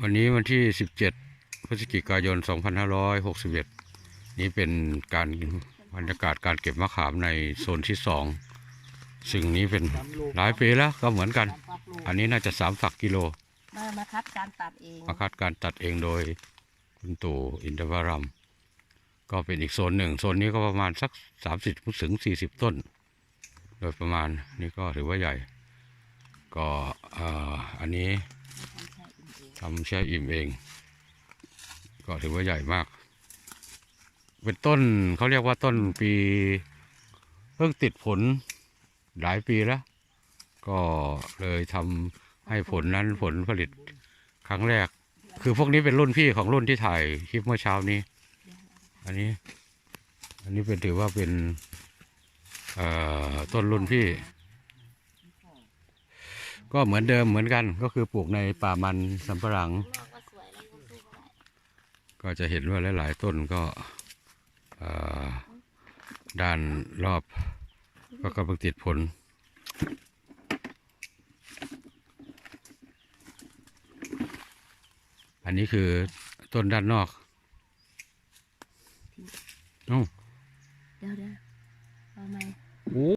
วันนี้วันที่ 17 พฤศจิกายน 2561 นี้เป็นการบรรยากาศการเก็บมะขามในโซนที่สองซึ่งนี้เป็นหลายปีแล้วก็เหมือนกัน อันนี้น่าจะสามฝักกิโล มามาคัดการตัดเองมาคัดการตัดเองโดยคุณตู่อินทวรัมก็เป็นอีกโซนหนึ่งโซนนี้ก็ประมาณสัก 30ถึง 40 ต้น โดยประมาณนี่ก็ถือว่าใหญ่ ก็เอ่ออันนี้ ทำแช่อิ่มเอง ก็ถือว่าใหญ่มาก เป็นต้นเขาเรียกว่าต้นปี เพิ่งติดผลหลายปีแล้ว ก็เลยทำให้ผลนั้นผลผลิตครั้งแรก คือพวกนี้เป็นรุ่นพี่ของรุ่นที่ถ่ายคลิปเมื่อเช้านี้ อันนี้ อันนี้เป็นถือว่าเป็นต้นรุ่นพี่ ก็เหมือนเดิมเหมือนกันก็คือปลูกในป่ามันสำปะหลัง ก็จะเห็นว่าหลายๆต้นก็เอ่อด้านรอบ ก็กำลังติดผล อันนี้คือต้นด้านนอกเอ้าเดี๋ยวเดี๋ยวเอาไหมโอ้